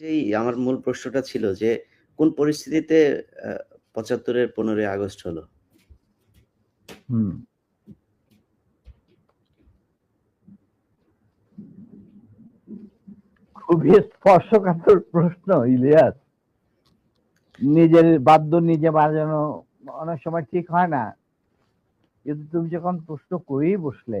যেই আমার মূল প্রশ্নটা ছিল যে কোন পরিস্থিতিতে পঁচাত্তরের পনেরোই আগস্ট হলো? হুম। খুবই স্পর্শকাতর প্রশ্ন ইলিয়াস। নিজের বাদ্য নিজে বাজানো অনেক সময় ঠিক হয় না। কিন্তু তুমি যখন প্রশ্ন করেই বসলে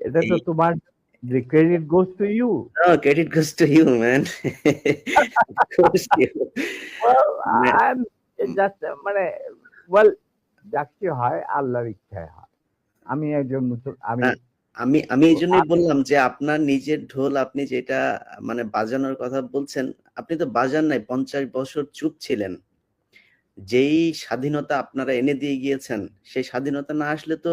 এটা তো তোমার the credit goes to you No, credit goes to you, man. goes to you. well মানে- I'm just মানে well যাকে হয় আল্লাহর ইচ্ছায় হয় আমি একজন আমি আমি আমি এই জন্যই বললাম যে আপনার নিজের ঢোল আপনি যেটা মানে বাজানোর কথা বলছেন আপনি তো বাজান নাই পঞ্চাশ বছর চুপ ছিলেন যেই স্বাধীনতা আপনারা এনে দিয়ে গিয়েছেন সেই স্বাধীনতা না আসলে তো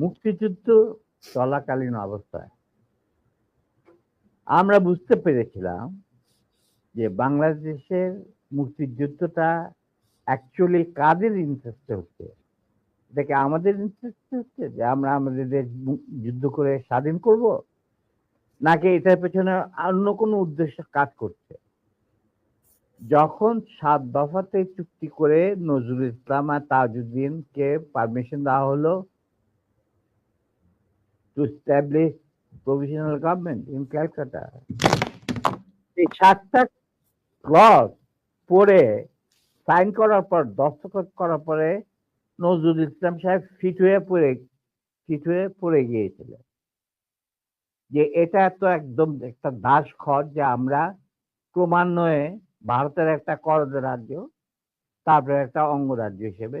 মুক্তিযুদ্ধ চলাকালীন অবস্থায়। আমরা বুঝতে পেরেছিলাম যে বাংলাদেশের মুক্তিযুদ্ধটা অ্যাকচুয়ালি কাদের ইন্টারেস্টে হচ্ছে? এটাকে আমাদের ইন্টারেস্টে হচ্ছে যে আমরা আমাদের দেশ যুদ্ধ করে স্বাধীন করব? নাকি এটার পেছনে অন্য কোনো উদ্দেশ্য কাজ করছে? যখন সাত দফাতে চুক্তি করে নজরুল ইসলাম আর তাজউদ্দিনকে পারমিশন দেওয়া হলো to establish provisional government in Calcutta এই সাতটা ক্লজ পড়ে সাইন করার পর, দস্তখত করার পরে নজরুল ইসলাম সাহেব ফিট হয়ে পড়ে, ফিট হয়ে পড়ে গিয়েছিলেন। যে এটা তো একদম একটা দাস খর যে আমরা ক্রমান্বয়ে ভারতের একটা করদ রাজ্য, তারপরে একটা অঙ্গরাজ্য হিসেবে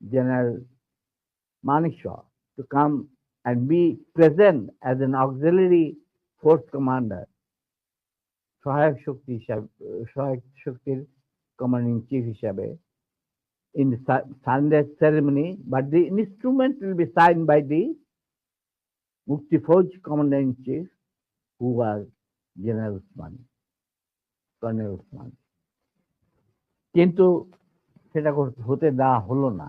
General Manishaw to come and be present as an auxiliary force commander সহায়ক শক্তি হিসাবে সহায়ক শক্তির কমান্ডিং চিফ হিসাবে in the Sunday ceremony, but the instrument will be signed by the Mukti Fauj commander in chief, who was General Usmani, Colonel Usmani. কিন্তু সেটা হতে দেওয়া হলো না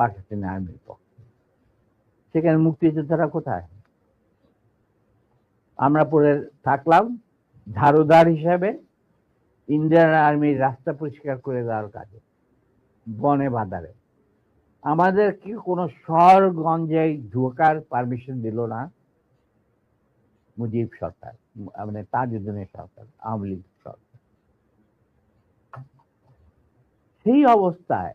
পাকিস্তানি আর্মির পক্ষে সেখানে মুক্তিযোদ্ধারা কোথায়? আমরা পরে থাকলাম ঝাড়ুদার হিসাবে ইন্ডিয়ান আর্মির রাস্তা পরিষ্কার করে দেওয়ার কাজে, বনে বাদারে আমাদের কি কোনো শহরগঞ্জে ঢোকার পারমিশন দিল না? মুজিব সরকার মানে তাজউদ্দিনের সরকার, আওয়ামী লীগ সরকার। সেই অবস্থায়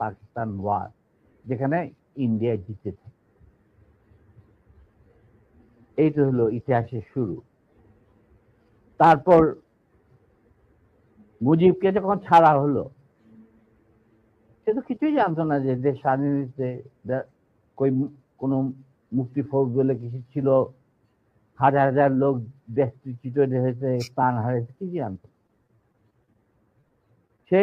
Pakistan war যেখানে ইন্ডিয়া জিতেছে এইটা হলো ইতিহাসের শুরু। তারপর মুজিবকে যখন ছাড়া হলো, সে তো কিছুই জানতো না যে দেশ স্বাধীন হয়েছে কই কোনো মুক্তি ফৌজ বলে কিছু ছিল, হাজার হাজার লোক দেশচ্যুত হয়েছে, প্রাণ হারিয়েছে কি জানতো সে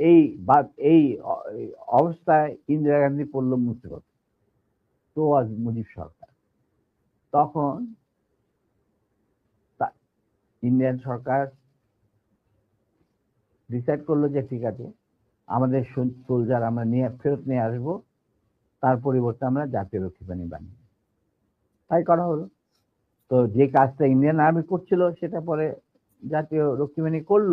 এই এই অবস্থায় ইন্দিরা গান্ধী পড়ল মুসিবত তো আজ মুজিব সরকার। তখন ইন্ডিয়ান সরকার ডিসাইড করল যে, ঠিক আছে, আমাদের সোলজার আমরা নিয়ে, ফেরত নিয়ে আসব, তার পরিবর্তে আমরা জাতীয় রক্ষী বাহিনী বানিয়ে তাই করা হলো। তো যে কাজটা ইন্ডিয়ান আর্মি করছিল, সেটা পরে জাতীয় রক্ষী বাহিনী করল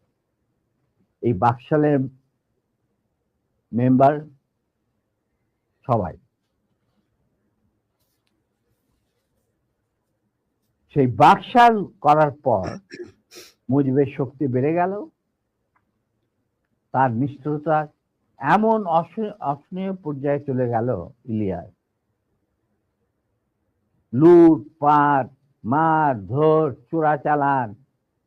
এই বাকশালের মেম্বার সবাই। সেই বাকশাল করার পর মুজিবের শক্তি বেড়ে গেল, তার নিষ্ঠুরতা এমন অস- অসহনীয় পর্যায়ে চলে গেল ইলিয়াস। লুট, পাট, মার, ধর চোরা চালান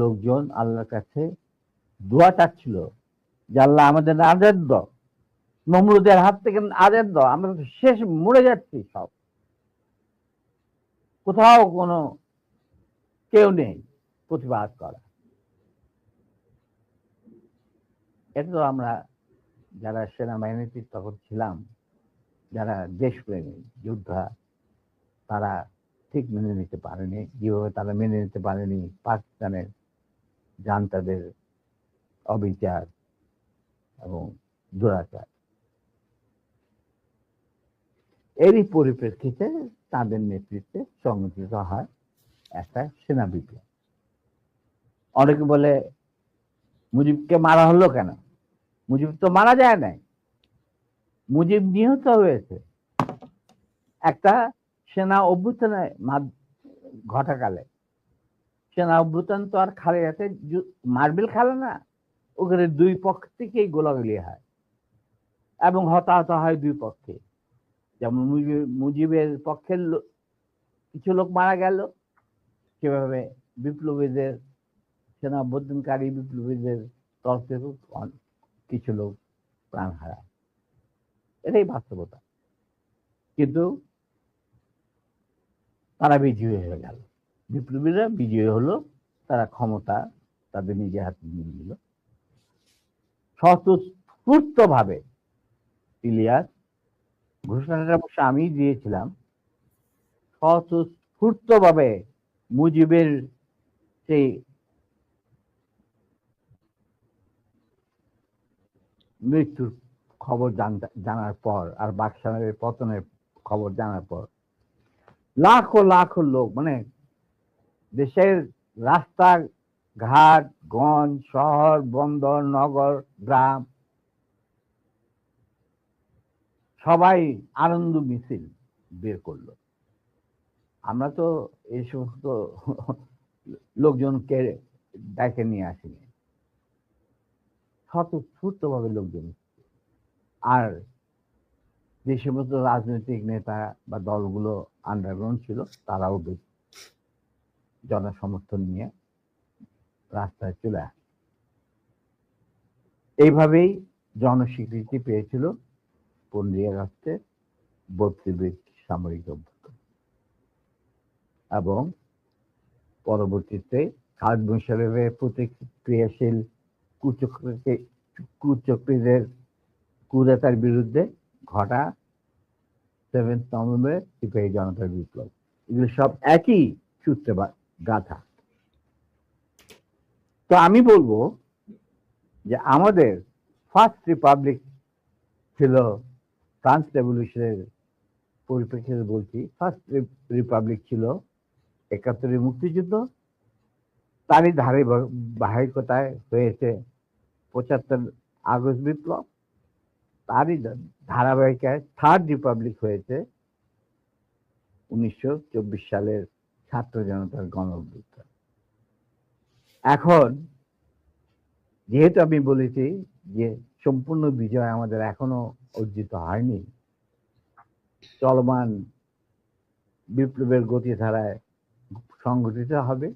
লোকজন আল্লাহর কাছে দোয়া চাচ্ছিল যে আল্লাহ আমাদের আজাদ দাও। নমরুদের হাত থেকে আজাদ দাও, আমরা শেষ মরে যাচ্ছি সব। কোথাও কোনো কেউ নেই প্রতিবাদ করা। এটা তো আমরা যারা সেনাবাহিনীতে তখন ছিলাম, যারা দেশপ্রেমী, যোদ্ধা, তারা ঠিক মেনে নিতে পারেনি। যেভাবে তারা মেনে নিতে পারেনি পাকিস্তানের জান্তাদের অবিচার এবং দুরাচার। এরই পরিপ্রেক্ষিতে তাদের নেতৃত্বে সংগঠিত হয় একটা সেনা বিপ্লব অনেকে বলে, মুজিবকে মারা হলো কেন? মুজিব তো মারা যায় নাই। মুজিব নিহত হয়েছে। একটা সেনা অভ্যুত্থানের মাধ- ঘটাকালে সেনা অভ্যুত্থান তো আর খালে মার্বেল খেলে না, ওখানে দুই পক্ষ থেকেই গোলাগুলি হয়। এবং হতাহত হয় দুই পক্ষে। যেমন মুজিবের পক্ষের কিছু লোক মারা গেল, সেভাবে বিপ্লবীদের সেনা অভ্যুত্থানকারী বিপ্লবীদের তরফ থেকে কিছু লোক প্রাণ হারায়। এটাই বাস্তবতা। কিন্তু তারা বিজয়ী হয়ে গেল। বিপ্লবীরা বিজয়ী হলো, তারা ক্ষমতা তাদের নিজের হাতে নিয়ে নিল। স্বতঃস্ফূর্ত ভাবে ইলিয়াস ঘোষণাটা অবশ্য আমি দিয়েছিলাম স্বতঃস্ফূর্ত ভাবে মুজিবের সেই মৃত্যুর খবর জানার পর আর বাকশালের পতনের খবর জানার পর লাখো লাখো লোক মানে দেশের রাস্তা ঘাট গঞ্জ, শহর, বন্দর, নগর, গ্রাম, সবাই আনন্দ মিছিল বের করল। আমরা তো এই সমস্ত লোকজনকে ডেকে নিয়ে আসিনি। স্বতঃস্ফূর্ত ভাবে লোকজন। আর যে সমস্ত রাজনৈতিক নেতা বা দলগুলো আন্ডারগ্রাউন্ড ছিল, তারাও বেশ জনসমর্থন নিয়ে রাস্তায় চলে আসে। এইভাবেই জনস্বীকৃতি পেয়েছিল পনেরোই আগস্টে বত্রিশ সামরিক অভ্যুত্থান। এবং পরবর্তীতে খালেদ মুশারফের প্রতিক্রিয়াশীল কুচক্রকে কুচক্রীদের কুদাতার বিরুদ্ধে ঘটা সেভেন্থ নভেম্বর সিপাহী জনতার বিপ্লব। এগুলো সব একই সূত্রে বা- গাথা তো আমি বলব যে আমাদের ফার্স্ট রিপাবলিক ছিল ফ্রান্স রেভলিউশনের পরিপ্রেক্ষিতে বলছি। ফার্স্ট রিপাবলিক ছিল একাত্তরের মুক্তিযুদ্ধ। তারই ধারে বাহিকতায় হয়েছে পঁচাত্তর আগস্ট বিপ্লব। তারই ধারাবাহিকায় থার্ড রিপাবলিক হয়েছে উনিশশো চব্বিশ সালের ছাত্র জনতার গণ অভ্যুত্থান এখন যেহেতু আমি বলেছি যে সম্পূর্ণ বিজয় আমাদের এখনও অর্জিত হয়নি, চলমান বিপ্লবের গতিধারায় সংঘটিত হবে